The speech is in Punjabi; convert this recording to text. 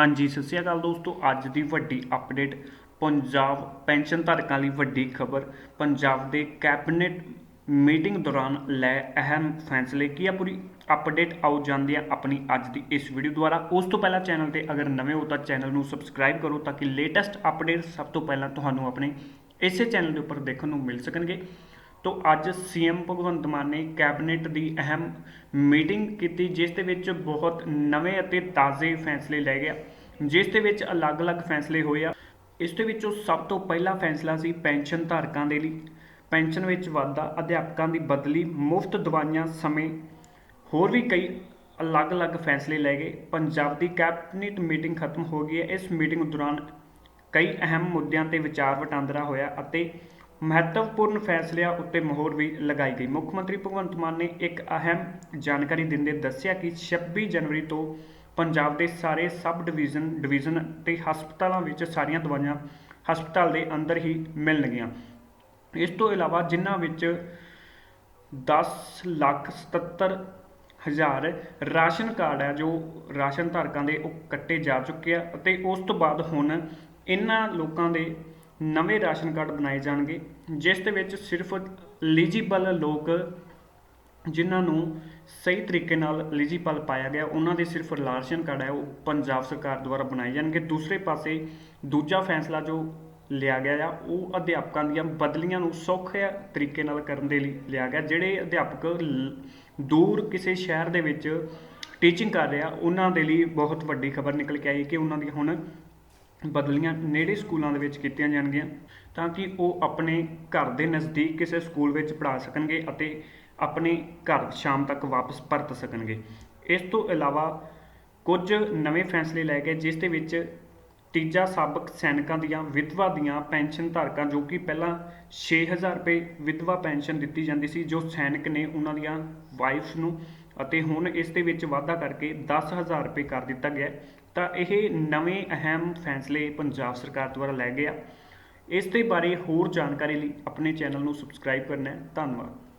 ਹਾਂਜੀ, ਸਤਿ ਸ਼੍ਰੀ ਅਕਾਲ ਦੋਸਤੋ। ਅੱਜ ਦੀ ਵੱਡੀ ਅਪਡੇਟ ਪੰਜਾਬ ਪੈਨਸ਼ਨ ਧਾਰਕਾਂ ਲਈ ਵੱਡੀ ਖਬਰ। ਪੰਜਾਬ ਦੇ ਕੈਬਨਿਟ ਮੀਟਿੰਗ ਦੌਰਾਨ ਲੈ ਅਹਿਮ ਫੈਸਲੇ। ਕੀ ਆ ਪੂਰੀ ਅਪਡੇਟ ਆਉ ਜਾਂਦੀ ਆ ਆਪਣੀ ਅੱਜ ਦੀ ਇਸ ਵੀਡੀਓ ਦੁਆਰਾ। ਉਸ ਤੋਂ ਪਹਿਲਾਂ ਚੈਨਲ ਤੇ ਅਗਰ ਨਵੇਂ ਹੋ ਤਾਂ ਚੈਨਲ ਨੂੰ ਸਬਸਕ੍ਰਾਈਬ ਕਰੋ ਤਾਂ ਕਿ ਲੇਟੈਸਟ ਅਪਡੇਟ ਸਭ ਤੋਂ ਪਹਿਲਾਂ ਤੁਹਾਨੂੰ ਆਪਣੇ ਇਸੇ ਚੈਨਲ ਦੇ ਉੱਪਰ ਦੇਖਣ ਨੂੰ ਮਿਲ ਸਕਣਗੇ। ਤੋਂ ਅੱਜ ਸੀਐਮ ਭਗਵੰਤ ਮਾਨ ਨੇ ਕੈਬਨਿਟ ਦੀ ਅਹਿਮ ਮੀਟਿੰਗ ਕੀਤੀ, ਜਿਸ ਦੇ ਵਿੱਚ ਬਹੁਤ ਨਵੇਂ ਅਤੇ ਤਾਜ਼ੇ ਫੈਸਲੇ ਲਏ ਗਏ ਜਿਸ ਦੇ ਵਿੱਚ ਅਲੱਗ-ਅਲੱਗ ਫੈਸਲੇ ਹੋਏ ਆ। ਇਸ ਦੇ ਵਿੱਚੋਂ ਸਭ ਤੋਂ ਪਹਿਲਾ ਫੈਸਲਾ ਸੀ ਪੈਨਸ਼ਨ ਧਾਰਕਾਂ ਦੇ ਲਈ। ਪੈਨਸ਼ਨ ਵਿੱਚ ਵਾਧਾ ਅਧਿਆਪਕਾਂ ਦੀ ਬਦਲੀ, ਮੁਫਤ ਦਵਾਈਆਂ ਸਮੇਂ ਹੋਰ ਵੀ ਕਈ ਅਲੱਗ-ਅਲੱਗ ਫੈਸਲੇ ਲਏ ਗਏ। ਪੰਜਾਬ ਦੀ ਕੈਬਨਿਟ ਮੀਟਿੰਗ ਖਤਮ ਹੋ ਗਈ ਹੈ। ਇਸ ਮੀਟਿੰਗ ਦੌਰਾਨ ਕਈ ਅਹਿਮ ਮੁੱਦਿਆਂ ਤੇ ਵਿਚਾਰ ਵਟਾਂਦਰਾ ਹੋਇਆ ਅਤੇ ਮਹੱਤਵਪੂਰਨ ਫੈਸਲਿਆਂ ਉੱਤੇ ਮੋਹਰ ਵੀ ਲਗਾਈ ਗਈ। ਮੁੱਖ ਮੰਤਰੀ ਭਗਵੰਤ ਮਾਨ ਨੇ ਇੱਕ ਅਹਿਮ ਜਾਣਕਾਰੀ ਦਿੰਦੇ ਦੱਸਿਆ ਕਿ 26 ਜਨਵਰੀ ਤੋਂ ਪੰਜਾਬ ਦੇ ਸਾਰੇ ਸਬ ਡਿਵੀਜ਼ਨ ਡਿਵੀਜ਼ਨ ਤੇ ਹਸਪਤਾਲਾਂ ਵਿੱਚ ਸਾਰੀਆਂ ਦਵਾਈਆਂ ਹਸਪਤਾਲ ਦੇ ਅੰਦਰ ਹੀ ਮਿਲਣਗੀਆਂ। ਇਸ ਤੋਂ ਇਲਾਵਾ ਜਿਨ੍ਹਾਂ ਵਿੱਚ 10 ਲੱਖ 77 ਹਜ਼ਾਰ ਰਾਸ਼ਨ ਕਾਰਡ ਹੈ, ਜੋ ਰਾਸ਼ਨ ਧਾਰਕਾਂ ਦੇ ਉਹ ਕੱਟੇ ਜਾ ਚੁੱਕੇ ਆ ਅਤੇ ਉਸ ਤੋਂ ਬਾਅਦ ਹੁਣ ਇਹਨਾਂ ਲੋਕਾਂ ਦੇ ਨਵੇਂ ਰਾਸ਼ਨ ਕਾਰਡ ਬਣਾਏ ਜਾਣਗੇ, ਜਿਸ ਦੇ ਵਿੱਚ ਸਿਰਫ ਐਲੀਜੀਬਲ ਲੋਕ ਜਿਨ੍ਹਾਂ ਨੂੰ ਸਹੀ ਤਰੀਕੇ ਨਾਲ ਐਲੀਜੀਬਲ ਪਾਇਆ ਗਿਆ, ਉਹਨਾਂ ਦੇ ਸਿਰਫ ਰਾਸ਼ਨ ਕਾਰਡ ਹੈ, ਉਹ ਪੰਜਾਬ ਸਰਕਾਰ ਦੁਆਰਾ ਬਣਾਏ ਜਾਣਗੇ। ਦੂਸਰੇ ਪਾਸੇ ਦੂਜਾ ਫੈਸਲਾ ਜੋ ਲਿਆ ਗਿਆ ਆ, ਉਹ ਅਧਿਆਪਕਾਂ ਦੀਆਂ ਬਦਲੀਆਂ ਨੂੰ ਸੌਖੇ ਤਰੀਕੇ ਨਾਲ ਕਰਨ ਦੇ ਲਈ ਲਿਆ ਗਿਆ, ਜਿਹੜੇ ਅਧਿਆਪਕ ਦੂਰ ਕਿਸੇ ਸ਼ਹਿਰ ਦੇ ਵਿੱਚ ਟੀਚਿੰਗ ਕਰ ਰਿਹਾ, ਉਹਨਾਂ ਦੇ ਲਈ ਬਹੁਤ ਵੱਡੀ ਖਬਰ ਨਿਕਲ ਕੇ ਆਈ ਕਿ ਉਹਨਾਂ ਦੀ ਹੁਣ ਬਦਲੀਆਂ ਨੇੜੇ ਸਕੂਲਾਂ ਦੇ ਵਿੱਚ ਕੀਤੀਆਂ ਜਾਣਗੀਆਂ, ਤਾਂ ਕਿ ਉਹ ਆਪਣੇ ਘਰ ਦੇ ਨਜ਼ਦੀਕ ਕਿਸੇ ਸਕੂਲ ਵਿੱਚ ਪੜ੍ਹਾ ਸਕਣਗੇ ਅਤੇ ਆਪਣੇ ਘਰ ਸ਼ਾਮ ਤੱਕ ਵਾਪਸ ਪਰਤ ਸਕਣਗੇ। ਇਸ ਤੋਂ ਇਲਾਵਾ ਕੁਝ ਨਵੇਂ ਫੈਸਲੇ ਲਏ ਗਏ, ਜਿਸ ਦੇ ਵਿੱਚ ਤੀਜਾ ਸਾਬਕ ਸੈਨਿਕਾਂ ਦੀਆਂ ਵਿਧਵਾ ਦੀਆਂ ਪੈਨਸ਼ਨ ਧਾਰਕਾਂ, ਜੋ ਕਿ ਪਹਿਲਾਂ 6000 ਰੁਪਏ ਵਿਧਵਾ ਪੈਨਸ਼ਨ ਦਿੱਤੀ ਜਾਂਦੀ ਸੀ, ਜੋ ਸੈਨਿਕ ਨੇ ਉਹਨਾਂ ਦੀਆਂ ਵਾਈਫਸ ਨੂੰ ਅਤੇ ਹੁਣ ਇਸ ਦੇ ਵਿੱਚ ਵਾਧਾ ਕਰਕੇ 10000 ਰੁਪਏ ਕਰ ਦਿੱਤਾ ਗਿਆ ਤਾਂ ਇਹ ਨਵੇਂ ਅਹਿਮ ਫੈਸਲੇ ਪੰਜਾਬ ਸਰਕਾਰ ਦੁਆਰਾ ਲਏ ਗਏ ਆ। ਇਸ ਦੇ ਬਾਰੇ ਹੋਰ ਜਾਣਕਾਰੀ ਲਈ ਆਪਣੇ ਚੈਨਲ ਨੂੰ ਸਬਸਕ੍ਰਾਈਬ ਕਰਨਾ ਹੈ। ਧੰਨਵਾਦ।